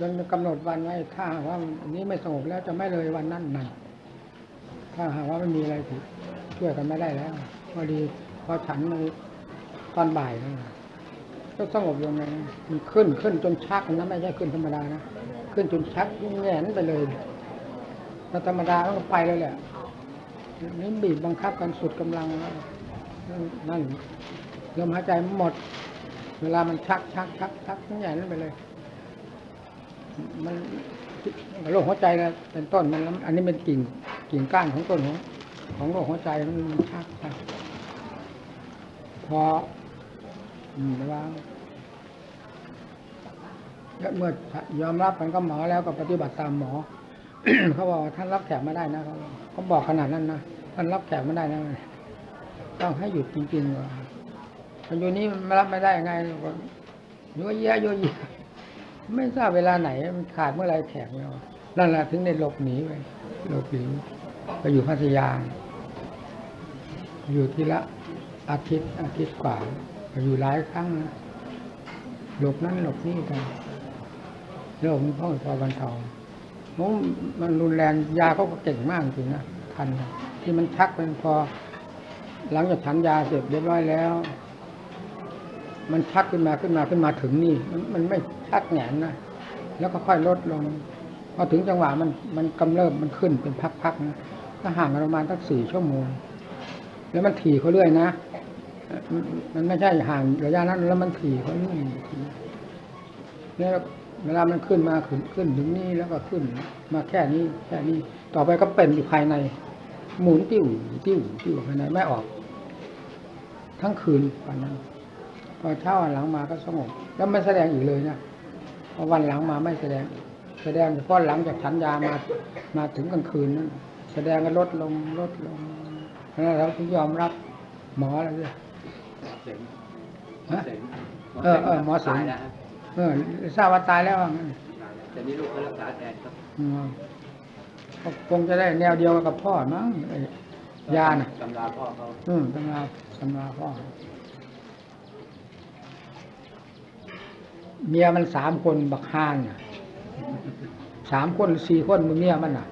จนกำหนดวันไว้ถ้าหากว่าอันนี้ไม่สงบแล้วจะไม่เลยวันนั้นนั่นถ้าหากว่าไม่มีอะไรผิดช่วยกันไม่ได้แล้วพอดีพอฉันในตอนบ่ายนะก็สงบลงเลยมันขึ้นขึ้นจนชักนะไม่ใช่ขึ้นธรรมดานะขึ้นจนชักแงนไปเลยแล้วธรรมดาก็ไปเลยแหละนี่บีบบังคับกันสุดกำลังนั่นลมหายใจหมด เวลามันชักชักชักชักแงนไปเลย มันโรคหัวใจนะเป็นต้นมันอันนี้เป็นกิ่งกิ่งก้านของต้นของของโรคหัวใจมันชักชักพออืมว่าแล้วเมื่อยอมรับมันก็หมอแล้วก็ปฏิบัติตามหมอเขาบอกว่าท่านรับแขกไม่ได้นะเขาเขาบอกขนาดนั้นนะท่านรับแขกไม่ได้นะต้องให้หยุดจริงๆว่าแต่อยู่นี้มันรับไม่ได้ยังไงก็โยเยะโยเยะ ไม่ทราบเวลาไหนมันขาดเมื่อไรแขกเรานั่นแหละถึงได้หลบหนีไปหลบหนีไปอยู่พัทยา อยู่ที่ละอาทิตย์อาทิตย์กว่าไปอยู่หลายครั้งนะหลบนั้นหลบนี่กันโรคมันพ่อพอบรรเทาโอ้มันรุนแรงยาเขาก็เก่งมากจริงนะทันที่มันชักเป็นพอ หลังจากฉันยาเสร็จเรียบร้อยแล้ว มันชักขึ้นมาขึ้นมาขึ้นมาถึงนี่ มันมันไม่ชักแหนนะแล้วก็ค่อยลดลงพอถึงจังหวะมันมันกำเริบมันขึ้นเป็นพักๆนะก็ห่างกันประมาณสักสี่ชั่วโมง แล้วมันถี่เขาเรื่อยนะมันไม่ใช่ห่างระยะนั้นแล้วมันถี่เขาเรื่อยถี่แล้วเวลามันขึ้นมาขึ้นขึ้นถึงนี่แล้วก็ขึ้น มาแค่นี้แค่นี้ต่อไปก็เป็นอยู่ภายใน หมุนติ้วติ้วติ้วภายในไม่ออก ทั้งคืนวันนั้น พอเช้าวันหลังมาก็สงบ แล้วไม่แสดงอีกเลยนะพอวันหลังมาไม่แสดง แสดงเฉพาะหลังจากฉันยามามาถึงกลางคืนนั้นแสดงก็ลดลงลดลงแล้วเราถึงยอมรับหมอแล้วเนี่ยเสงฮะเสงเออเออหมอเสงตายแล้วฮะเออทราบว่าตายแล้วว่างั้นแต่นี่ลูกเขารักษาแทนครับอืมก็คงจะได้แนวเดียวกับพ่อมั้งไอ้ยาน่ะตำราพ่อเขาอืมตำราตำราพ่อ เมียมันสามคนบักฮานน่ะสามคนหรือสี่คนมึงเมียมันน่ะ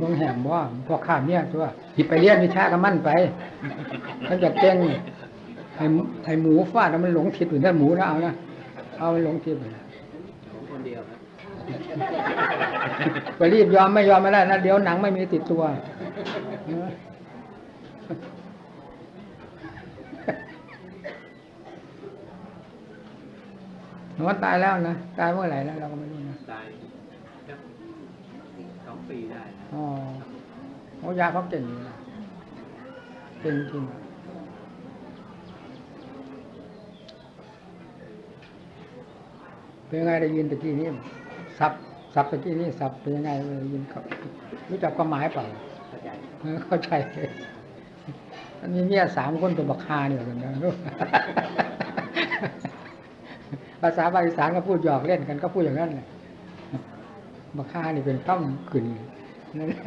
มึงแหมว่าพอข้าเมียตัวหยิบไปเลี้ยนวิชากับมันไปมันจะเก่งไอ้หมูไอ้หมูฟาดแล้วมันหลงทิศอยู่นั่นหมูนะเอานะเอามันหลงทิศไปคนเดียวไปรีบยอมไม่ยอมไม่ได้นะเดี๋ยวหนังไม่มีติดตัวเออ หนูว่าตายแล้วนะ ตายเมื่อไหร่แล้วเราก็ไม่รู้นะตายสักสองปีได้อ๋อโอ้ยาเขาเก่งอยู่นะเก่งจริงเป็นยังไงได้ยินตะกี้นี้สับสับตะกี้นี้สับเป็นยังไงได้ยินเขารู้จักความหมายเปล่าเข้าใจเออเข้าใจอันนี้เนี่ยสามคนเป็นบักคาเนี่ยกันนะ ภาษาบาลีสานก็พูดหยอกเล่นกันก็พูดอย่างนั้นแหละบักคานี่เป็นต้องขึ้นนั่นแหละ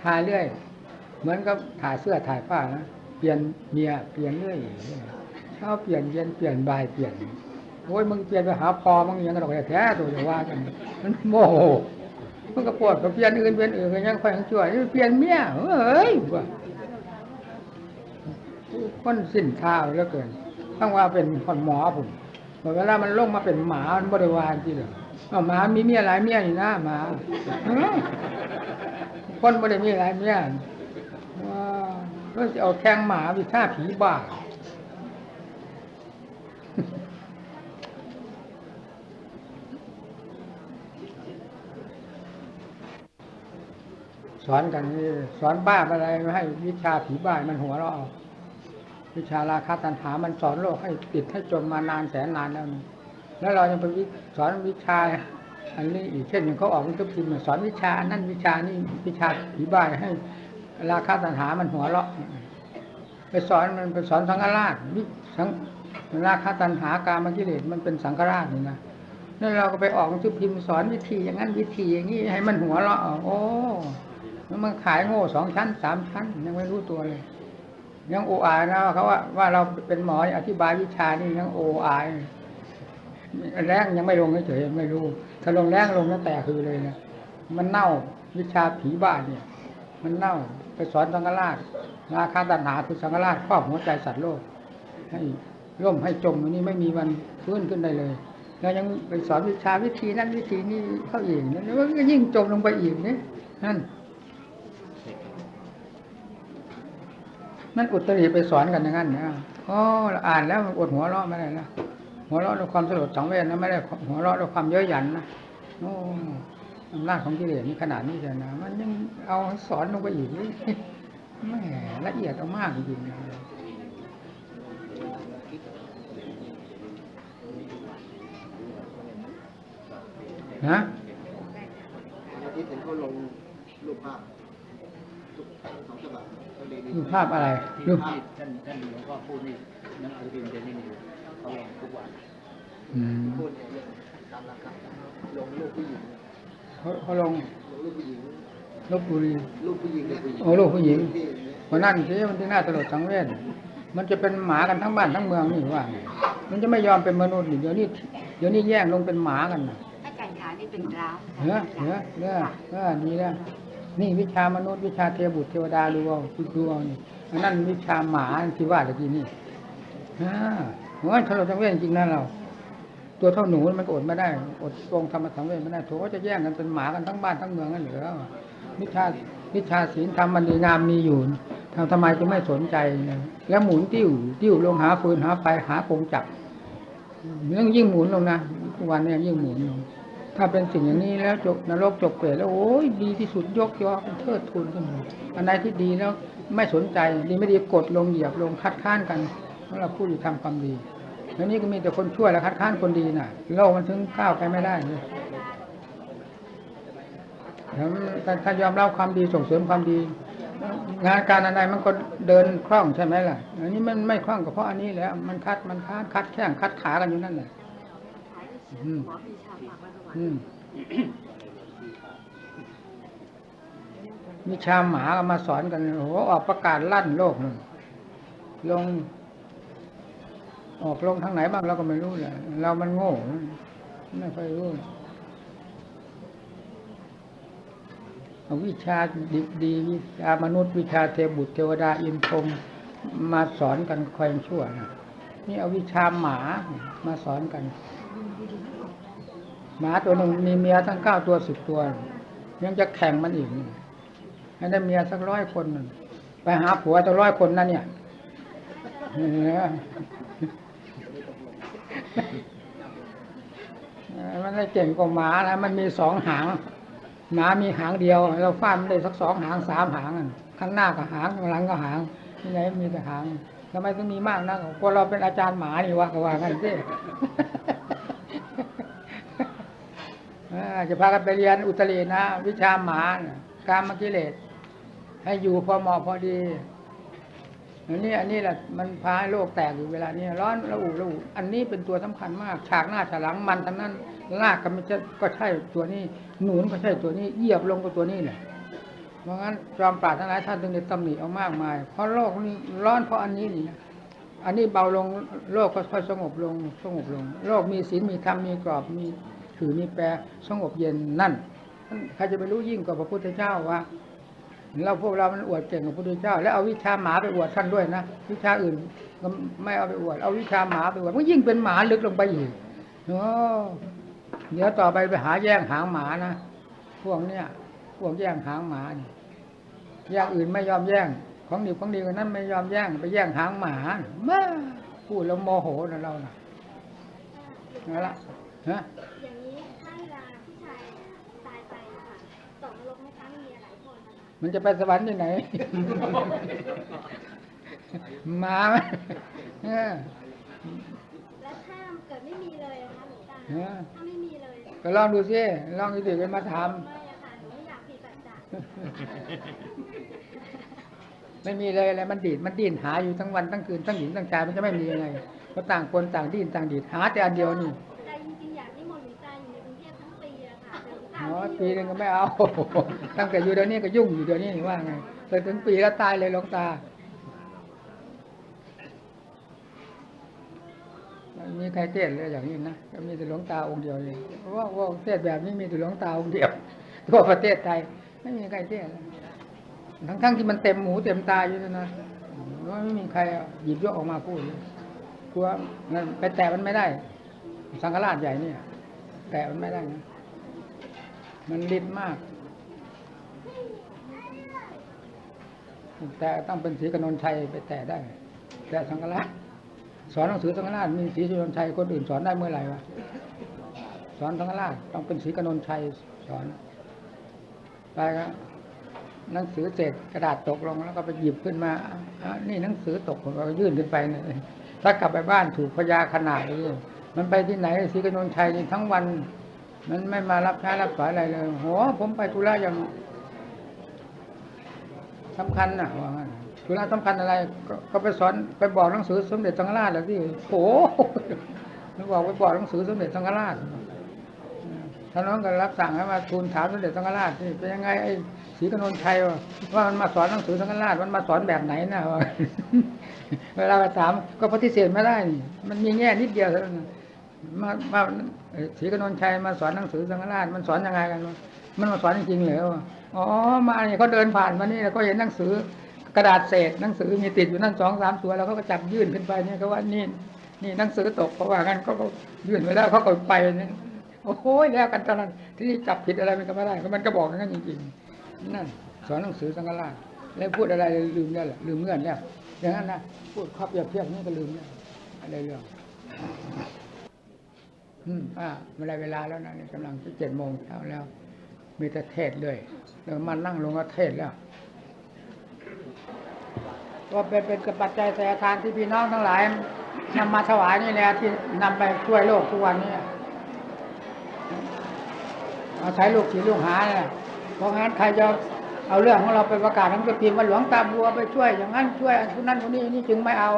ทาเรื่อย เหมือนกับถ่ายเสื้อถ่ายผ้านะ เปลี่ยนเมียเปลี่ยนเรื่อยเช้าเปลี่ยนเย็นเปลี่ยนบ่ายเปลี่ยน โอ้ยมึงเปลี่ยนไปหาพอมึงยังกระดกแท้ตัวจะว่ากัน มันโมโหมันก็ปวดก็เปลี่ยนอื่นเปลี่ยนอื่นก็ยังค่อยยังชั่วเปลี่ยนเมียเอ้ย คนสิ้นท่าแล้วเกินต้องว่าเป็นคนหมอผมเวลามันลงมาเป็นหมามันบริวารที่เหรอเอหมามีเมียหลายเมียอยู่นะหมาคนบริมีหลายเมียว้าวแล้วจะเอาแข้งหมาวิชาผีบ้าสอนกันสอนบ้าอะไรไม่ให้วิชาผีบ้ามันหัวเราะเอา วิชาราคาตันหามันสอนโลกให้ติดให้จมมานานแสนนานแล้วนี่แล้วเรายังไปสอนวิชา อันนี้อีกเช่นอย่างเขาออกวิทยุพิมพ์สอนวิชานั่นวิชานี่วิชาผีบ้าให้ ราคาตันหามันหัวเราะไปสอนมันไปสอนสังฆราชวิสังราคาตันหากามกิเลสมันเป็นสังฆราชนี่นะนั่นเราก็ไปออกหนังสือพิมพ์สอนวิธีอย่างนั้นวิธีอย่างนี้ให้มันหัวเราะเอโอ้มันขายโง่สองชั้นสามชั้นยังไม่รู้ตัวเลย ยังโออายนะเขาว่าว่าเราเป็นหมออธิบายวิชานี่ยังโออายแรงยังไม่ลงเฉยไม่รู้ ถ้าลงแรงลงตั้งแต่คือเลยนะมันเน่าวิชาผีบ้านเนี่ย มันเน่าไปสอนสังฆราชราคาตัณหาคือสังฆราชครอบหัวใจสัตว์โลก ให้ร่มให้จมอันนี้ไม่มีวันฟื้นขึ้นได้เลย แล้วยังไปสอนวิชาวิธีนั้นวิธีนี้เข้าอีกนั่นมันก็ยิ่งจมลงไปอีกนี่นั่น นั่นอุตริไปสอนกันอย่างนั้นนะอ๋ออ่านแล้วอดหัวเราะไม่ได้นะหัวเราะด้วยความสลดสังเวชนะไม่ได้หัวเราะด้วยความเย้ยหยันนะโอ้อำนาจของกิเลสนี่ขนาดนี้เลยนะมันยังเอาสอนลงไปอีกนี่แหมละเอียดเอามากจริงๆนะฮะอาทิตย์เห็นเขาลงรูปภาพ รูปภาพอะไรที่รูปที่ท่านท่านหลวงพ่อพูดนี่หนังสือพิมพ์เดลี่นิวเขาลงทุกวันอืมพูดเนี่ยเรื่องตามหลักครับลงรูปผู้หญิงเขาเขาลงลงรูปผู้หญิงลบบุรีรูปผู้หญิงเนี่ยโอ้รูปผู้หญิงที่อย่างเงี้ยวันนั้นที่มันที่น่าสลดสังเวชมันจะเป็นหมากันทั้งบ้านทั้งเมืองนี่ว่าไงมันจะไม่ยอมเป็นมนุษย์นี่เดี๋ยวนี้เดี๋ยวนี้แย่งลงเป็นหมากันนะอาจารย์ขานี่เป็นร้าวเนื้อเนื้อเนื้อเนื้อนี่ นี่วิชามนุษย์วิชาเทวบุตรเทวดาดูเอาดูเอานี่อันนั้นวิชาหมาที่ว่าตะกี้นี่อ่าโอ้ยสลดสังเวชจริงนะเรา ตัวเท่าหนูมันอดไม่ได้ อดทรงธรรมสังเวชไม่ได้โถจะแย่งกันเป็นหมากันทั้งบ้านทั้งเมืองกันเหรือวิชาวิชาศีลธรรมมันดีงามมีอยู่ทำทำไมจะไม่สนใจนะแล้วหมุนติ้วติ้วลงหาฟืนหาไฟหากงจับเรื่องยิ่งหมุนลงนะทุกวันนี่ยยิ่งหมุนลง ถ้าเป็นสิ่งอย่างนี้แล้วจบนรกจบเปรตแล้วโอ้ยดีที่สุดยกยอเป็นเทิดทูนขึ้นมาอันใดที่ดีแล้วไม่สนใจดีไม่ดีกดลงเหยียบลงคัดค้านกันสำหรับผู้ที่ทำความดีแล้วนี่ก็มีแต่คนช่วยและคัดค้านคนดีน่ะ โลกมันถึงก้าวไปไม่ได้เลยถ้าถ้ายอมรับความดีส่งเสริมความดี งานการอะไรมันก็เดินคล่องใช่ไหมล่ะอันนี้มันไม่คล่องก็เพราะอันนี้แหล้วมันคัดมันค้านคัดแข้งคัดขากันอยู่นั่นแหละอืม มีชาฝากไว้ประวัติอืมวิชาหมามาสอนกันโอ้โหออกประกาศลั่นโลกนึงลง ออกลงทางไหนบ้างเราก็ไม่รู้เลยเรามันโง่ ไม่ค่อยรู้เอาวิชาดีดีวิชามนุษย์วิชาเทวบุตรเทวดาอินพรมมาสอนกันคอยชั่วนะนี่เอาวิชาหมามาสอนกัน หมาตัวหนึ่งมีเมียทั้งเก้าตัวสิบตัว ยังจะแข่งมันอีกนี่ให้ได้เมียสักร้อยคนน่ะไปหาผัวจะร้อยคนนั่นเนี่ยมันได้เก่งกว่าหมานะมันมีสองหางหมามีหางเดียว เราฟาดมันได้สักสองหางสามหางข้างหน้าก็หางข้างหลังก็หางที่ไหนมีแต่หางทำไมต้องมีมากนะเพราะเราเป็นอาจารย์หมานี่วะก็ว่ากันสิ จะพากันไปเรียนอุตรินะ วิชาหมานการมกิเลส ให้อยู่พอเหมาะพอดีอันนี้อันนี้แหละมันพาให้โลกแตกอยู่เวลานี้ร้อนระอุระอุอันนี้เป็นตัวสำคัญมาก ฉากหน้าฉากหลังมันทั้งนั้นลากกันไม่ใช่ก็ใช่ตัวนี้ หนุนก็ใช่ตัวนี้เหยียบลงก็ตัวนี้แหละเพราะงั้นจอมปรารถนายท่านจึงได้ตำหนิเอามากมาย เพราะโลกนี้ร้อนเพราะอันนี้นี่นะอันนี้เบาลงโลกก็ค่อยสงบลงสงบลง โลกมีศีลมีธรรมมีกรอบมี ถือมีแปรสงบเย็นนั่นใครจะไปรู้ยิ่งกว่าพระพุทธเจ้าว่าเราพวกเรามันอวดเก่งกว่าพระพุทธเจ้า แล้วเอาวิชาหมาไปอวดท่านด้วยนะวิชาอื่นก็ไม่เอาไปอวด เอาวิชาหมาไปอวดมันยิ่งเป็นหมาลึกลงไปอีกโอ้เดี๋ยวต่อไปไปหาแย่งหางหมานะพวกเนี้ยพวกแย่งหางหมานี่อย่งอื่นไม่ยอมแย่ง ของดีของดีกันนั้นไม่ยอมแย่งไปแย่งหางหมามาพูดแล้วโมโหนะเรานะนั่นละฮะ มันจะไปสวรรค์ที่ไหนมาไหมเออแล้วถ้าเกิดไม่มีเลยนะคะหลวงตาเออถ้าไม่มีเลย ก็ลองดูสิลองดูสิไปมาถามไม่อะค่ะหนูไม่อยากผิดสัจจะไม่มีเลยอะไรมันดีดมันดิ้นหาอยู่ทั้งวันทั้งคืนทั้งหญิงทั้งชายมันจะไม่มียังไงเพราะต่างคนต่างดิ้นต่างดีดหาแต่อันเดียวนี่ อ๋อปีหนึ่งก็ไม่เอา ตั้งแต่อยู่เดี๋ยวนี้ก็ยุ่งอยู่เดี๋ยวนี้ว่าไงจนถึงปีแล้วตายเลยหลวงตามีใครเทศเลยอย่างนี้นะก็มีแต่หลวงตาองค์เดียวเลยเพราะว่าเทศแบบนี้มีแต่หลวงตาองค์เดียวทั่วประเทศไทย ไม่มีใครเทศทั้งๆทที่มันเต็มหูเต็มตาอยู่นะนะไม่มีใครหยิบยกออกมาพูดกลัวมันไปแตะมันไม่ได้ สังฆราชใหญ่เนี่ย แตะมันไม่ได้นะ มันฤทธิ์มาก แต่ต้องเป็นศรีกนนชัยไปแตะได้ แต่สังฆราชสอนหนังสือสังฆราชมีศรีกนนชัยคนอื่นสอนได้เมื่อไหร่วะสอนสังฆราชต้องเป็นศรีกนนชัยสอนไปก็หนังสือเศษกระดาษตกลงแล้วก็ไปหยิบขึ้นมาอนี่หนังสือตกผมก็ยื่นขึ้นไปเนี่ยถ้ากลับไปบ้านถูกพยาขนาดเลยมันไปที่ไหนศรีกนนชัยนี่ทั้งวัน มันไม่มารับใช้รับสายอะไรเลยโหผมไปธุระอย่างสำคัญนะว่างั้นธุระสำคัญอะไร ก็ไปสอนไปบอกหนังสือสมเด็จสังฆราชแล้วที่โอ้โหบอกไปบอกหนังสือสมเด็จสังฆราชท่านน้องก็รับสั่งให้มาทูลถามสมเด็จสังฆราชที่เป็นยังไงไอ้ศรีกนนชัยว่ามันมาสอนหนังสือสังฆราชมันมาสอนแบบไหนนะเวลาไปถามก็ปฏิเสธไม่ได้นี่มันมีแง่นิดเดียวเท่านั้น มามาเอ่อศรีกนนชัยมาสอนหนังสือสังฆราชมันสอนยังไงกัน มันมาสอนจริงๆเหรออ๋อมาเนี่ยเขาเดินผ่านมานี่แล้วก็เห็นหนังสือกระดาษเศษหนังสือมีติดอยู่นั่นสองสามตัวแล้วเขาก็จับยื่นขึ้นไปเนี่ยเขาว่านี่นี่หนังสือตกเพราะว่างั้นเขาก็ยื่นไปแล้วเขาก็ไปเนี่ยโอ้โหแล้วกันตอนนั้นที่นี่จับผิดอะไรมันก็ไม่ได้ก็มันก็บอกงั้นจริงๆนั่นสอนหนังสือสังฆราชแล้วพูดอะไรลืมได้แหละลืมเงื่อนแล้วอย่างนั้นนะพูดข้อเปรียบเทียบนี่ก็ลืมแล้วอะไรเรื่อง อืมอ่าเวลาเวลาแล้วนะนี่กำลังจะเจ็ดโมงเช้าแล้ว มีแต่เทศเลยเดี๋ยวมานั่งลงก็เทศแล้วก็เป็นเป็นกับปัจจัยสายทานที่พี่น้องทั้งหลายนำมาถวายนี่แหละที่นำไปช่วยโลกทุกวันนี้เอาใช้ลูกศิษย์ลูกหาเนี่ยเพราะงั้นใครจะเอาเรื่องของเราไปประกาศหนังสือพิมพ์ว่าหลวงตาบัวไปช่วย อย่างนั้นช่วยคนนั้นคนนี้นี่จึงไม่เอา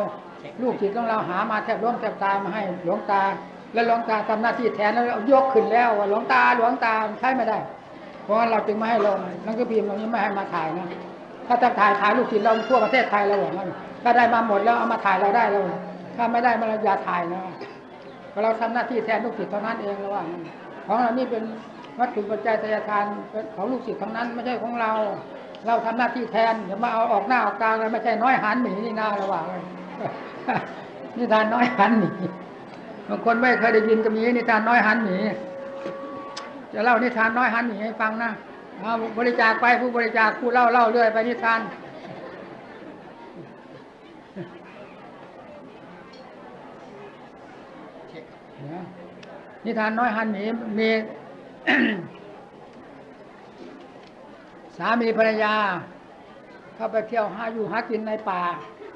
ลูกศิษย์ของเราหามาแทบร่วมแทบตายมาให้หลวงตา แล้วหลวงตาทำหน้าที่แทนแล้วยกขึ้นแล้วว่าหลวงตาหลวงตาใช้ไม่ได้ เพราะงั้นเราจึงไม่ให้ลงนังสือพิมพ์เรานี้ไม่ให้มาถ่ายนะถ้าจะถ่ายถ่ายลูกศิษย์เราทั่วประเทศไทยเราบอกว่าถ้าได้มาหมดแล้วเอามาถ่ายเราได้แล้วถ้าไม่ได้มันอย่าถ่ายนะเพราะเราทำหน้าที่แทนลูกศิษย์เท่านั้นเองแล้วว่างของเรานี่เป็นวัตถุปัจจัยทายทานเป็นของลูกศิษย์ทั้งนั้นไม่ใช่ของเรา เราทำหน้าที่แทนอย่ามาเอาออกหน้าออกตาเลยไม่ใช่น้อยหันหมีนี่หน้าระหว่างเลยนิทานน้อยหันหมี บางคนไม่เคยได้ยินก็มีนิทานน้อยหันหมีจะเล่านิทานน้อยหันหมีให้ฟังนะเอาบริจาคไปผู้บริจาคผู้เล่าเล่าเรื่อยไปนิทานนะนิทานน้อยหันหมีมีสามีภรรยา เข้าไปเที่ยวหาอยู่หากินในป่า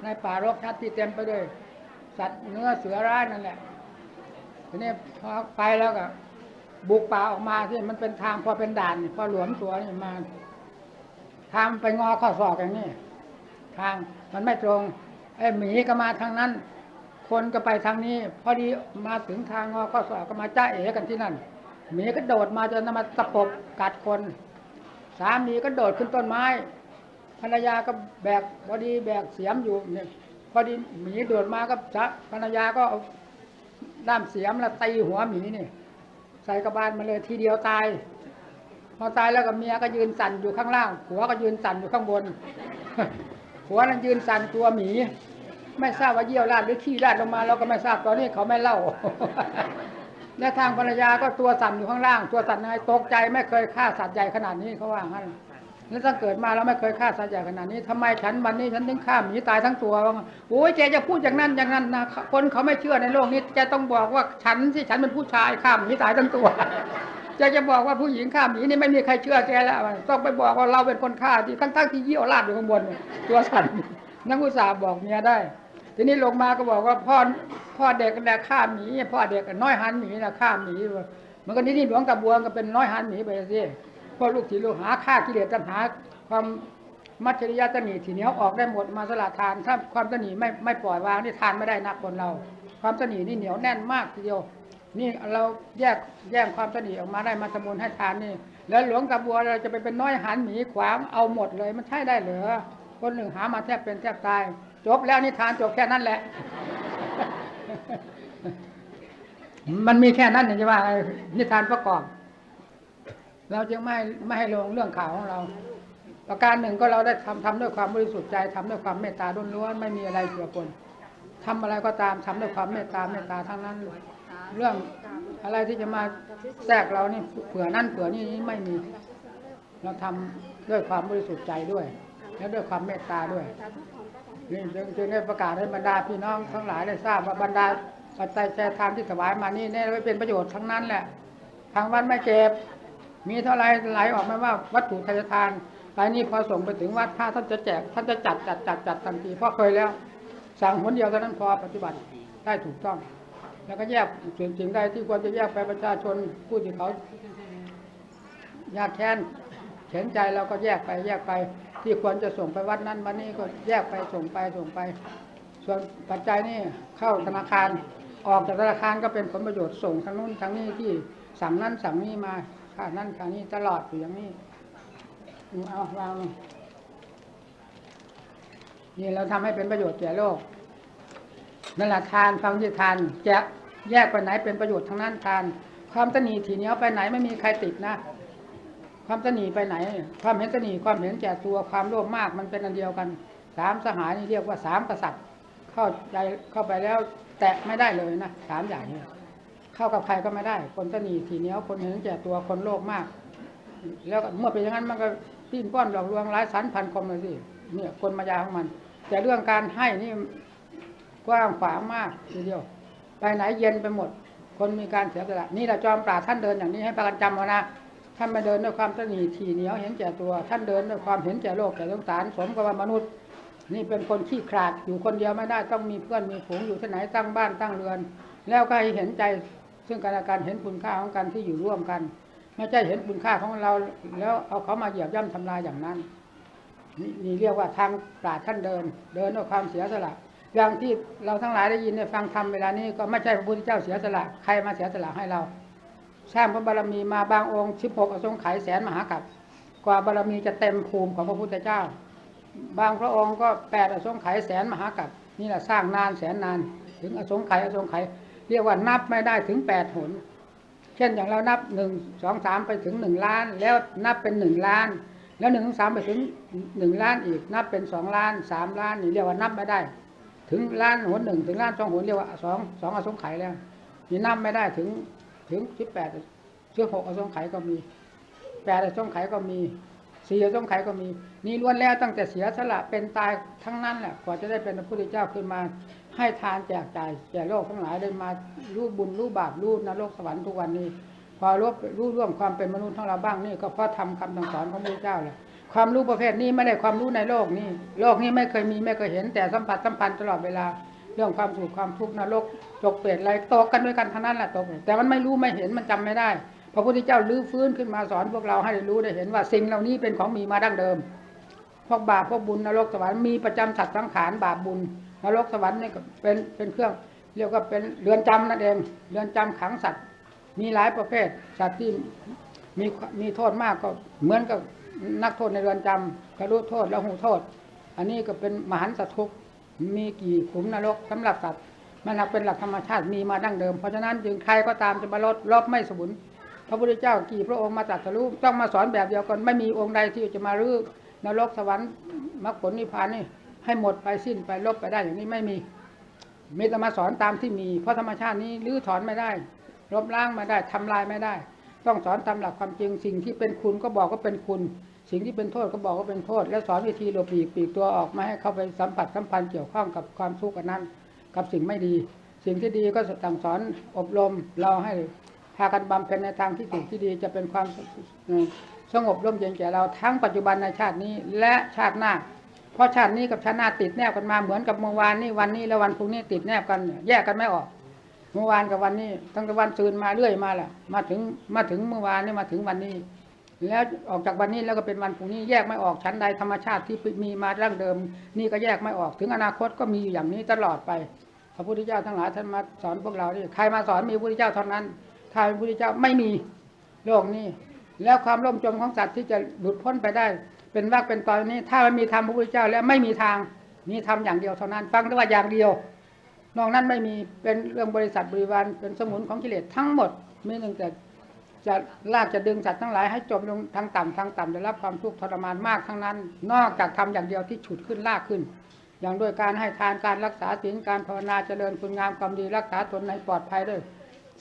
ในป่ารกชัดที่เต็มไปด้วย สัตว์เนื้อเสือร้ายนั่นแหละ ทีนี้พอไปแล้วก็บุกป่าออกมาที่มันเป็นทางพอเป็นด่านพอหลวมตัวนี่มาทางไปงอข้อศอกอย่างนี้ทางมันไม่ตรงไอ้หมีก็มาทางนั้น คนก็ไปทางนี้ พอดีมาถึงทางงอข้อศอกก็มาจ้าเอกันที่นั่นหมีก็โดดมาจนมาตะปบกัดคน สามีก็โดดขึ้นต้นไม้ภรรยาก็แบกพอดีแบกเสียมอยู่เนี่ยพอดีหมีโดดมาก็จะภรรยาก็เอา ด้ามเสียมแล้วตีหัวหมีนี่ ใส่กระบาลมาเลยทีเดียวตาย พอตายแล้วกับเมียก็ยืนสั่นอยู่ข้างล่างผัวก็ยืนสั่นอยู่ข้างบนผัวนั้นยืนสั่นตัวหมี ไม่ทราบว่าเยี่ยวราดหรือขี้ราดลงมาเราก็ไม่ทราบตอนนี้เขาไม่เล่าและทางภรรยาก็ตัวสั่นอยู่ข้างล่าง ตัวสั่นไงตกใจไม่เคยฆ่าสัตว์ใหญ่ขนาดนี้เขาว่างั้น แล้วถ้าเกิดมาแล้วไม่เคยฆ่าสัตว์ใหญ่ขนาดนี้ทำไมฉันวันนี้ฉันถึงฆ่าหมีตายทั้งตัววะโอ้ยแกจะพูดอย่างนั้นอย่างนั้นนะคนเขาไม่เชื่อในโลกนี้แกต้องบอกว่าฉันที่ฉันเป็นผู้ชายฆ่าหมีตายทั้งตัวจะจะบอกว่าผู้หญิงฆ่าหมีนี่ไม่มีใครเชื่อแกแล้วต้องไปบอกว่าเราเป็นคนฆ่าที่ทั้งๆที่เยี่ยวราดอยู่ข้างบนตัวสั่นนักอุตสาห์บอกเมียได้ ทีนี้ลงมาก็บอกว่าพ่อพ่อเด็กน่ะฆ่าหมีพ่อเด็กน้อยหันหมีนะฆ่าหมีมันก็นี่นี่หลวงตาบัวก็เป็นน้อยหันหมีไปสิ พ่อลูกศิษย์ลูกหาฆ่ากิเลสตัณหา ความมัจฉริยะตนีทีเหนียวออกได้หมดมาสละทานถ้าความตนีไม่ไม่ปล่อยวางนี่ทานไม่ได้นักคนเรา ความตนีนี่เหนียวแน่นมากทีเดียวนี่เราแยกแยกความตนีออกมาได้มาสมุนให้ทานนี่ แล้วหลวงตาบัวเราจะไปเป็นน้อยหันหมีขวางเอาหมดเลยมันใช่ได้เหรอคนหนึ่งหามาแทบเป็นแทบตาย จบแล้วนิทานจบแค่นั้นแหละ มันมีแค่นั้นใช่ไหมนิทานประกอบ เราจึงไม่ไม่ให้ลงเรื่องข่าวของเรา ประการหนึ่งก็เราได้ทำทำด้วยความบริสุทธิ์ใจทำด้วยความเมตตาล้วนๆไม่มีอะไรเกี่ยวปนทำอะไรก็ตามทำด้วยความเมตตาเมตตาทั้งนั้นเรื่องอะไรที่จะมาแทรกเรานี่เผื่อนั่นเผื่อนี่ไม่มี เราทำด้วยความบริสุทธิ์ใจด้วย และด้วยความเมตตาด้วยนี่จึงจึงได้ประกาศให้บรรดาพี่น้องทั้งหลายได้ทราบว่าบรรดาปัจจัยแจทานที่ถวายมานี่เนี่ยไม่เป็นประโยชน์ทั้งนั้นแหละทางวัดไม่เก็บ มีเท่าไรไหลออกมาว่าวัตถุทายทานรายนี้พอส่งไปถึงวัดถ้าท่านจะแจกท่านจะจัดจัดจัดจัดทันทีเพราะเคยแล้ว สั่งหนเดียวเท่านั้นพอปฏิบัติได้ถูกต้อง แล้วก็แยกส่วนสิ่งใดที่ควรจะแยกไปประชาชนผู้ที่เขายากแค้นเข็นใจเราก็แยกไปแยกไป ที่ควรจะส่งไปวัดนั้นวันนี้ก็แยกไปส่งไปส่งไป ส่วนปัจจัยนี่เข้าธนาคารออกจากธนาคารก็เป็นผลประโยชน์ส่งทางนู้นทางนี้ที่สั่งนั้นสั่งนี้มา ค่านั้นค่านี้ตลอดอยู่อย่างนี้เอาวางนี่เราทำให้เป็นประโยชน์แก่โลกนั่นแหละทานฟังที่ทานจะแยกไปไหนเป็นประโยชน์ทั้งนั้นทาน ความตนีทีเนี้ยไปไหนไม่มีใครติดนะ ความตนีไปไหน ความเห็นตนีความเห็นแก่ตัวความโลภมากมันเป็นอันเดียวกันสามสหายนี่เรียกว่าสามกษัตริย์ เข้าใจเข้าไปแล้วแตะไม่ได้เลยนะสามอย่างนี้ เข้ากับใครก็ไม่ได้ คนตนีทีเหนียวคนเห็นแก่ตัวคนโลภมาก แล้วเมื่อเป็นอย่างนั้นมันก็ปิ้นป้อนหลอกลวงร้ายสันพันคมเลยสิเนี่ยคนมายาของมัน แต่เรื่องการให้นี่กว้างขวางมากทีเดียว ไปไหนเย็นไปหมด คนมีการเสียสละนี่แหละจอมปราท่านเดินอย่างนี้ให้ประกันจำเอานะท่านมาเดินด้วยความตนีทีเหนียวเห็นแก่ตัว ท่านเดินด้วยความเห็นแก่โลกแก่สงสารสมกับว่ามนุษย์นี่เป็นคนขี้ขลาดอยู่คนเดียวไม่ได้ต้องมีเพื่อนมีฝูงอยู่ที่ไหนตั้งบ้านตั้งเรือน แล้วก็ให้เห็นใจ ซึ่งกันและกันเห็นคุณค่าของกันที่อยู่ร่วมกัน ไม่ใช่เห็นคุณค่าของเราแล้วเอาเขามาเหยียบย่ำทำลายอย่างนั้นนี่เรียกว่าทางปราชญ์ท่านเดิน เดินด้วยความเสียสละอย่างที่เราทั้งหลายได้ยินได้ฟังธรรมเวลานี้ก็ไม่ใช่พระพุทธเจ้าเสียสละใครมาเสียสละให้เรา สร้างพระบารมีมาบางองค์สิบหกอสงไขยแสนมหากัปกว่าบารมีจะเต็มภูมิของพระพุทธเจ้า บางพระองค์ก็แปดอสงไขยแสนมหากัปนี่แหละสร้างนานแสนนาน ถึงอสงไขยอสงไขย เรียกว่านับไม่ได้ถึงแปดหน เช่นอย่างเรานับหนึ่งสองสามไปถึงหนึ่งล้าน แล้วนับเป็นหนึ่งล้าน แล้วหนึ่งสามไปถึงหนึ่งล้านอีก นับเป็นสองล้านสามล้านนี่เรียกว่านับไม่ได้ ถึงล้านหนหนึ่งถึงล้านสองหนเรียกว่าสองสองอสงไขยแล้วนี่นับไม่ได้ถึงถึงสิบแปดสิบหกอสงไขยก็มีแปดอสงไขยก็มีสี่อสงไขยก็มี นี่ล้วนแล้วตั้งแต่เสียสละเป็นตายทั้งนั้นแหละกว่าจะได้เป็นพระพุทธเจ้าขึ้นมา ให้ทานแจกจ่ายแก่โลกทั้งหลายได้มารู้บุญรู้บาปรู้นรกสวรรค์ทุกวันนี้ พอรู้รู้ร่วมความเป็นมนุษย์ของเราบ้างนี่ก็เพราะทำคำสอนของพระพุทธเจ้าแหละความรู้ประเภทนี้ไม่ได้ความรู้ในโลกนี้ โลกนี้ไม่เคยมีไม่เคยเห็นแต่สัมผัสสัมพันธ์ตลอดเวลาเรื่องความสุขความทุกข์นรกจกเปรตอะไรตกกันด้วยกันทั้งนั้นแหละตกแต่มันไม่รู้ไม่เห็นมันจำไม่ได้พระพุทธเจ้าลื้อฟื้นขึ้นมาสอนพวกเราให้ได้รู้ได้เห็นว่าสิ่งเหล่านี้เป็นของมีมาดั้งเดิมพวกบาปพวกบุญนรกสวรรค์มีประจำสัตว์สังขารบาปบุญ นรกสวรรค์นี่ก็เป็นเป็นเครื่อง เรียกว่าเป็นเรือนจำนั่นเองเรือนจำขังสัตว์ มีหลายประเภท สัตว์ที่มีมีโทษมากก็เหมือนกับนักโทษในเรือนจำกระรู้โทษแล้วหูโทษ อันนี้ก็เป็นมหันตทุกมีกี่ขุมนรกสำหรับสัตว์ มันักเป็นหลักธรรมชาติมีมาดั้งเดิม เพราะฉะนั้นจึงใครก็ตามจะมาลดลบไม่สมุนพระพุทธเจ้ากี่พระองค์มาตรัสรู้ต้องมาสอนแบบเดียวกัน ไม่มีองค์ใดที่จะมารื้อนรกสวรรค์มรรคผลนิพพานนี่ ให้หมดไปสิ้นไปลบไปได้อย่างนี้ไม่มีมีแต่มาสอนตามที่มี เพราะธรรมชาตินี้รื้อถอนไม่ได้ลบล้างไม่ได้ทำลายไม่ได้ ต้องสอนตามหลักความจริงสิ่งที่เป็นคุณก็บอกว่าเป็นคุณ สิ่งที่เป็นโทษก็บอกว่าเป็นโทษ และสอนวิธีหลบหลีกปีกตัวออกม่ให้เข้าไปสัมผัสสัมพันธ์เกี่ยวข้องกับความทุกข์อันนั้น กับสิ่งไม่ดี สิ่งที่ดีก็สั่งสอนอบรมเราให้พากันบำเพ็ญในทางที่ถูกที่ดีจะเป็นความสงบร่มเย็นแก่เราทั้งปัจจุบันในชาตินี้และชาติหน้า เพราะชาตินี้กับชาติหน้าติดแนบกันมาเหมือนกับเมื่อวานนี่วันนี้และวันพรุ่งนี้ติดแนบกัน แยกกันไม่ออก เมื่อวานกับวันนี้ ตั้งแต่วันซืนมาเรื่อยมาแหละมาถึงมาถึงเมื่อวานนี่มาถึงวันนี้ แล้วออกจากวันนี้แล้วก็เป็นวันพรุ่งนี้แยกไม่ออกชั้นใดธรรมชาติที่มีมาดั้งเดิม นี่ก็แยกไม่ออกถึงอนาคตก็มีอยู่อย่างนี้ตลอดไปพระพุทธเจ้าทั้งหลายท่านมาสอนพวกเรานี่ใครมาสอนมีพระพุทธเจ้าเท่านั้นถ้าพระพุทธเจ้าไม่มีโลกนี้ แล้วความล่มจมของสัตว์ที่จะหลุดพ้นไปได้ เป็นวักเป็นตอนนี้ ถ้ามันมีธรรมพระพุทธเจ้าแล้วไม่มีทางมีธรรมอย่างเดียวเท่านั้น ฟังแต่ว่าอย่างเดียวนอกนั้นไม่มีเป็นเรื่องบริษัทบริวารเป็นสมุนของกิเลสทั้งหมดมีหนึ่งแต่จะลากจะดึงสัตว์ทั้งหลายให้จมลงทางต่ำทางต่ำได้รับความทุกข์ทรมานมากทั้งนั้น นอกจากทำอย่างเดียวที่ฉุดขึ้นลากขึ้น อย่างด้วยการให้ทานการรักษาศีลการภาวนาเจริญคุณงามความดีรักษาตนในปลอดภัยด้วย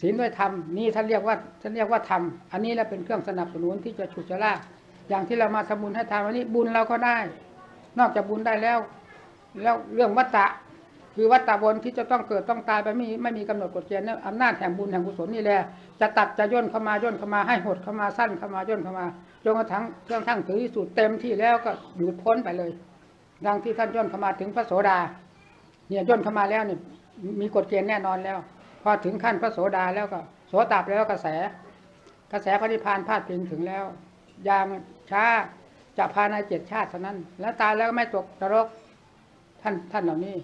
ศีลด้วยธรรมนี่ท่านเรียกว่าท่านเรียกว่าธรรมอันนี้แหละเป็นเครื่องสนับสนุนที่จะฉุดจะลาก อย่างที่เรามาทำบุญให้ทานวันนี้บุญเราก็ได้ นอกจากบุญได้แล้ว แล้วเรื่องวัตตะ คือวัตตะบนที่จะต้องเกิดต้องตายไปไม่มีไม่มีกำหนดกฎเกณฑ์นะอำนาจแห่งบุญแห่งกุศลนี่แหละจะตัดจะย่นเข้ามาย่นเข้ามาให้หดเข้ามาสั้นเข้ามาย่นเข้ามาจนกระทั่งเครื่องทั้งถือที่สุดเต็มที่แล้วก็หยุดพ้นไปเลย ดังที่ท่านย่นเข้ามาถึงพระโสดา เนี่ยย่นเข้ามาแล้วเนี่ยมีกฎเกณฑ์แน่นอนแล้ว พอถึงขั้นพระโสดาแล้วก็โสตับแล้วกระแส กระแสพระนิพพานพาดพิงถึงแล้วยาม ช้าจะพาในเจ็ดชาติเท่านั้น แล้วตายแล้วไม่ตกนรกท่านท่านเหล่านี้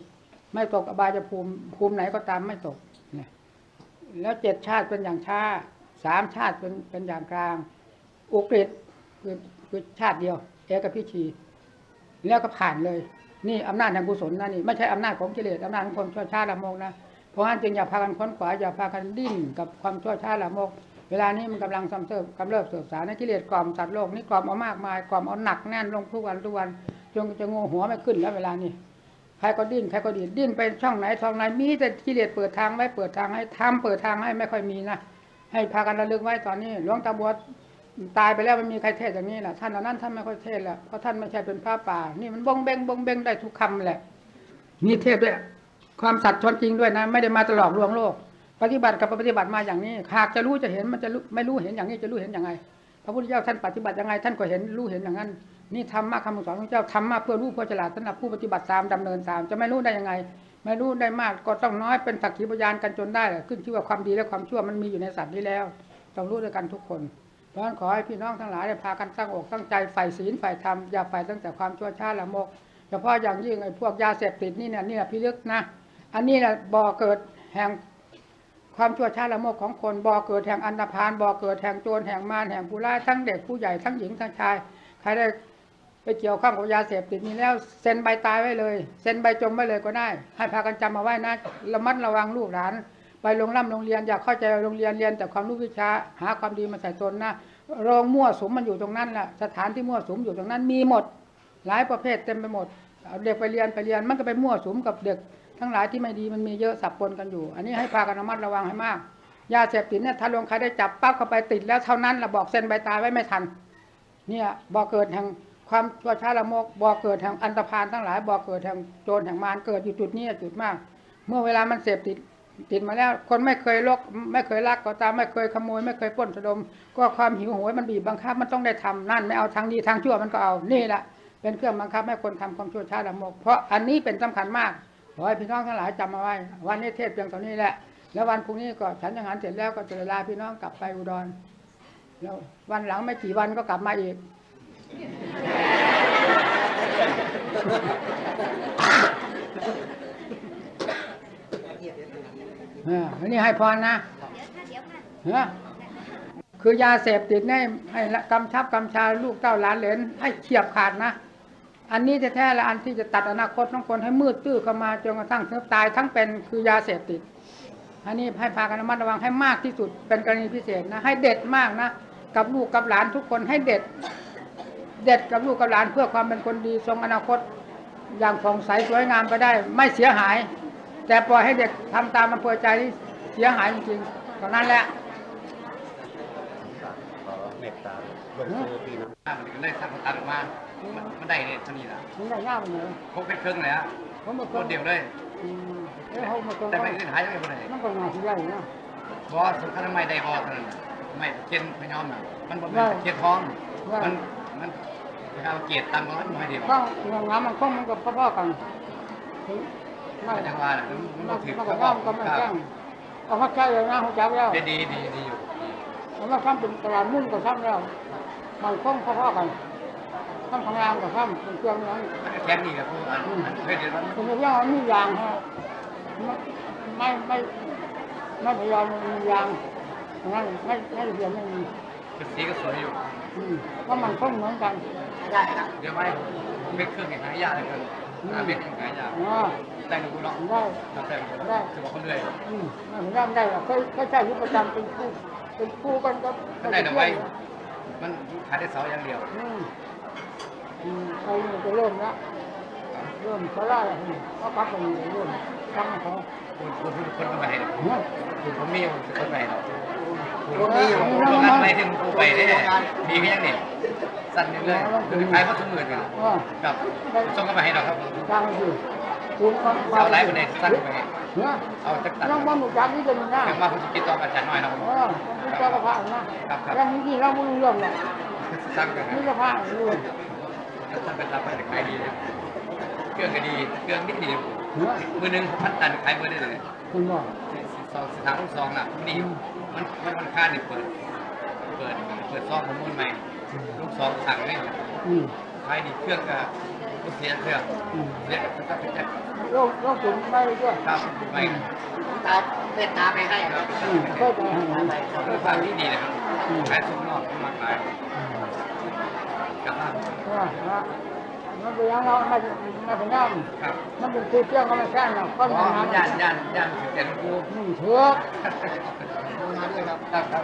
ไม่ตกอบายภูมิภูมิไหนก็ตามไม่ตกนแล้วเจ็ดชาติเป็นอย่างช้าสามชาติเป็นเป็นอย่างกลาง อุกฤษคือคือชาติเดียว เอกพิชี แล้วก็ผ่านเลย นี่อำนาจแห่งกุศลนะนี่ไม่ใช่อำนาจของกิเลสอำนาจของความชั่วช้าละโมกนะเพราะฉะนั้นจึงอย่าพากันค้นขวาอย่าพากันดิ้นกับความชั่วช้าละโมก เวลานี้มันกำลังซ้ำเติมกำเริบเสบสารในกิเลสกล่อมสัตว์โลกนี่กล่อมเอามากมายกล่อมเอาหนักแน่นลงทุกวันทุกวันจนจะงงหัวไม่ขึ้นแล้วเวลานี้ใครก็ดิ้นใครก็ดิ้นดิ้นไปช่องไหนช่องไหนมีแต่กิเลสเปิดทางไว้เปิดทางให้ทำเปิดทางให้ไม่ค่อยมีนะให้พากันระลึกไว้ตอนนี้หลวงตาบัวตายไปแล้วไม่มีใครเทศอย่างนี้แหละท่านเหล่านั้นท่านไม่ค่อยเทศแหละเพราะท่านไม่ใช่เป็นพระป่า นี่มันบงเบงบงเบงได้ทุกคำแหละมีเทศด้วยความสัตย์ชนจริงด้วยนะ ไม่ได้มาตลอกลวงโลก ปฏิบัติกับปฏิบัติมาอย่างนี้หากจะรู้จะเห็นมันจะรู้ไม่รู้เห็นอย่างนี้จะรู้เห็นอย่างไงพระพุทธเจ้าท่านปฏิบัติยังไงท่านก็เห็นรู้เห็นอย่างนั้น นี่ธรรมะคำสอนของเจ้าธรรมะเพื่อรู้เพื่อฉลาดสำหรับผู้ปฏิบัติตามดำเนินตาม จะไม่รู้ได้ยังไง ไม่รู้ได้มากก็ต้องน้อยเป็นสักขีพยานกันจนได้ขึ้นชื่อว่าความดีและความชั่วมันมีอยู่ในสัตว์นี้แล้ว ต้องรู้ด้วยกันทุกคน เพราะฉะนั้นขอให้พี่น้องทั้งหลายได้พากันตั้งอกตั้งใจฝ่ายศีลฝ่ายธรรมอย่าฝ่ายตั้งแต่ความชั่วช้าละโมกเฉพาะอย่างยิ่งไอ้พวกยาเสพติดนี่เนี่ยนี่แหละพิลึกนะ อันนี้แหละบ่อเกิดแห่ง ความชั่วช้าละโมกของคนบ่อเกิดแห่งอันธพาลบ่อเกิดแห่งโจรแห่งมารแห่งผู้ร้ายทั้งเด็กผู้ใหญ่ทั้งหญิงทั้งชายใครได้ไปเกี่ยวข้องกับยาเสพติดนี้แล้วเซ็นใบตายไว้เลย เซ็นใบจมไว้เลยก็ได้ ให้พากันจำมาไว้นะระมัดระวังลูกหลาน ไปโรงร่ำโรงเรียนอยากเข้าใจโรงเรียนเรียนแต่ความรู้วิชาหาความดีมาใส่ตนนะโรงมั่วสมมันอยู่ตรงนั้นแหละสถานที่มั่วสมอยู่ตรงนั้นมีหมด หลายประเภทเต็มไปหมดเด็กไปเรียนไปเรียนมันก็ไปมั่วสมกับเด็ก ทั้งหลายที่ไม่ดีมันมีเยอะสับปนกันอยู่ อันนี้ให้พากันระมัดระวังให้มาก ยาเสพติดเนี่ยถ้าลงใครได้จับปั๊บเข้าไปติดแล้วเท่านั้นละบอกเซ็นใบตายไว้ไม่ทัน เนี่ยบ่อเกิดแห่งความชั่วช้าละโมกบ่อเกิดแห่งอันตรพานทั้งหลายบ่อเกิดแห่งโจรแห่งมารเกิดอยู่จุดนี้จุดมาก เมื่อเวลามันเสพติดติดมาแล้วคนไม่เคยลกไม่เคยลักก็ตามไม่เคยขโมย ไม่เคยปล้นสะดม ก็ความหิวโหยมันบีบบังคับมันต้องได้ทำนั่นไม่เอาทางดีทางชั่วมันก็เอานี่แหละเป็นเครื่องบังคับให้คนทำความชั่วช้าละโมก เพราะอันนี้เป็นสำคัญมาก ขอให้พี่น้องทั้งหลายจำมาไว้ วันนี้เทศเพียงเท่านี้แหละ แล้ววันพรุ่งนี้ก็ฉันยังงานเสร็จแล้วก็จะลาพี่น้องกลับไปอุดร แล้ววันหลังไม่กี่วันก็กลับมาอีกอ่าอันนี้ให้พรนะเดี๋ยวค่ะคือยาเสพติดเนี่ยให้กำชับกำชาลูกเต้าหลานเหลนให้เฉียบขาดนะ อันนี้แท้ๆและอันที่จะตัดอนาคตของคนให้มืดตื้อเข้ามาจนกระทั่งถึงตายทั้งเป็นคือยาเสพติด อันนี้ให้พากันระมัดระวังให้มากที่สุดเป็นกรณีพิเศษนะให้เด็ดมากนะกับลูกกับหลานทุกคนให้เด็ด เด็ดกับลูกกับหลานเพื่อความเป็นคนดีทรงอนาคต อย่างผ่องใสสวยงามไปได้ ไม่เสียหาย แต่ปล่อยให้เด็กทำตามอำเภอใจนี่เสียหายจริงๆเท่านั้นแหละมันได้สักตัดออกมา มันมันได้เนี่ยเท่านี้ละมันได้ยากเลยคงเป็นเครื่องเลยฮะผมมาโคตรเดียวเลย อืมเอ้ยเขามาตรงแต่ไม่ได้หายไปคนไหนมันก็งานที่ใหญ่นะบอสสุดท้ายไม่ได้บอสเท่านั้นไม่เกียนพยอมอะมันบอกมันเกียนท้อง มันมันเอาเกียรติตังค์มันไม่ได้บก็อกงานมันคงมันก็พ่อๆกันถึงไม่มันจังหวะน่ะมันมันบอกถือก็เขาว่าบอกมันก็ไม่แจ้งเอามาใช้เลยนะหัวจักแล้วดีดีดีดีอยู่เอามาทำเป็นตลาดมุ่นก็ทำแล้วมันคงพ่อๆกัน ทำทางงานก็ทำเป็นเครื่องนั้นแค่นี้กับผู้อันเคยเดือดร้อนผมเรียกว่ามียางฮะไม่ไม่ไม่พยายามมียางงั้นไม่ไม่เรียนไม่มีคือสีก็สวยอยู่อืมก็มันคงเหมือนกันเดี๋ยวไปเป็นเครื่องอย่างหายากเลยเกินหาเป็นอย่างหายากอ๋อแต่งกับกูเนาะได้เราแต่งกับกูได้จะบอกคนเรื่อยอืมมันย่ำได้หรอกเคยเคยใช้ยุคประจำเป็นคู่เป็นคู่กันก็มันได้ดอกไม้มันขาดได้เสาอย่างเดียว อืมอืมใครมันจะเริ่มละเริ่มเขาล่าแล้วนี่เขาพักกันอยู่เริ่มทำให้เขาคุณคุณคนคนมาให้เนาะคุณผมมีคนไปเนาะคนนี้อยู่โรงงานไปถึงกูไปได้ดีก็ยังเนี่ยสั่นอยู่เลยคือขายมาทุกหมื่นกันว่ากับส่งเข้ามาให้เราครับทางสิคุณมาเอาไลฟ์มาในสั้นไปเนาะเอาจักตัดยังว่าหนูจักนี่จะมีหน้ายังมาผมจะคิดต่ออาจารย์หน่อยนะผมเออมันเจ้าพระนะยังมีที่เราไม่รู้เรื่องหรอกสั้นกันนี่จะพระรู้ สั้นเป็นรับไปขายดีเลยเครื่องก็ดีเครื่องนี่ดีเนาะมือหนึ่งพันตันขายมือได้เลยคุณบอกสองสถานลูกซองน่ะนี่มันมันมันค่าเนี่ยเปิด เปิดเปิดซองของมูลใหม่ ลูกซองสั่งได้อืมขายดีเครื่องก็เสียเครื่องอืมเสียก็ต้องเป็นโรคโรคถึงไม่ด้วยครับไม่ตาเมตตาไปให้ครับอืมเข้าใจให้หน่อยเรื่องความที่ดีนะครับขายส่งนอกมากมาย กับว่าว่ามันเป็นยังเราไม่ไม่เป็นยังครับมันเป็นคือเที่ยงก็ไม่แค่หรอกก็อ๋อมันย่านย่านย่านถึงแต่กูอืมเชื่อลงมาด้วยครับครับครับ